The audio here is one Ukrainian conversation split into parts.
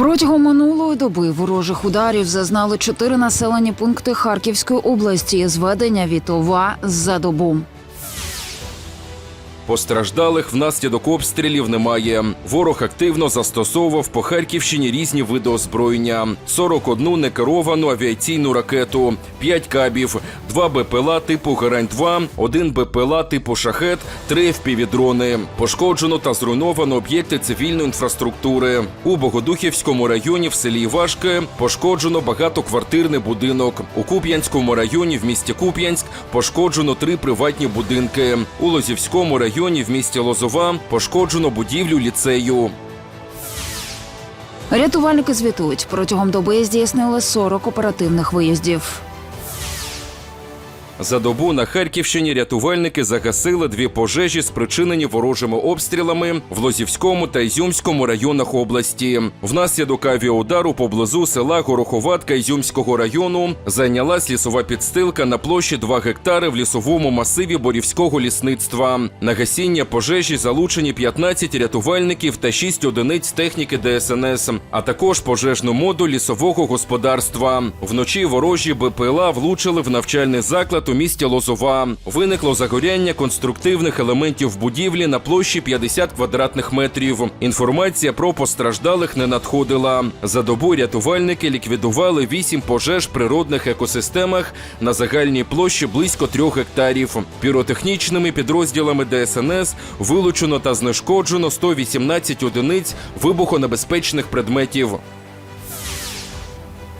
Протягом минулої доби ворожих ударів зазнали чотири населені пункти Харківської області. Зведення від ОВА за добу. Постраждалих внаслідок обстрілів немає. Ворог активно застосовував по Харківщині різні види озброєння: 41 некеровану авіаційну ракету, 5 кабів, 2 БПЛА типу Герань-2, 1 БПЛА типу Шахет, 3 впівдрони. Пошкоджено та зруйновано об'єкти цивільної інфраструктури. У Богодухівському районі в селі Івашке пошкоджено багатоквартирний будинок. У Куп'янському районі в місті Куп'янськ пошкоджено три приватні будинки. У Лозівському районі в місті Лозова пошкоджено будівлю ліцею. Рятувальники звітують протягом доби здійснили 40 оперативних виїздів. За добу на Харківщині рятувальники загасили дві пожежі, спричинені ворожими обстрілами в Лозівському та Ізюмському районах області. Внаслідок авіаудару поблизу села Гороховатка Ізюмського району зайнялась лісова підстилка на площі 2 гектари в лісовому масиві Борівського лісництва. На гасіння пожежі залучені 15 рятувальників та 6 одиниць техніки ДСНС, а також пожежну моду лісового господарства. Вночі ворожі БПЛА влучили в навчальний заклад у місті Лозова. Виникло загоряння конструктивних елементів будівлі на площі 50 квадратних метрів. Інформація про постраждалих не надходила. За добу рятувальники ліквідували 8 пожеж природних екосистемах на загальній площі близько 3 гектарів. Піротехнічними підрозділами ДСНС вилучено та знешкоджено 118 одиниць вибухонебезпечних предметів.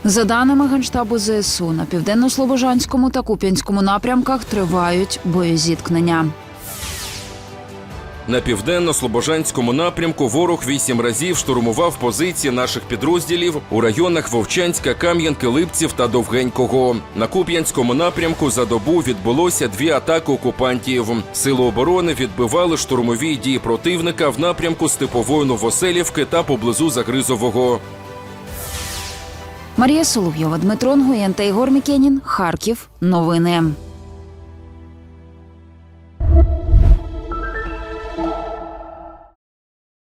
За даними Генштабу ЗСУ, на південно-слобожанському та Куп'янському напрямках тривають боєзіткнення. На південно-слобожанському напрямку ворог вісім разів штурмував позиції наших підрозділів у районах Вовчанська, Кам'янки, Липців та Довгенького. На Куп'янському напрямку за добу відбулося дві атаки окупантів. Сили оборони відбивали штурмові дії противника в напрямку Степової Новоселівки та поблизу Загризового. Марія Соловйова, Дмитро Нгуєн та Ігор Мікенін. Харків. Новини.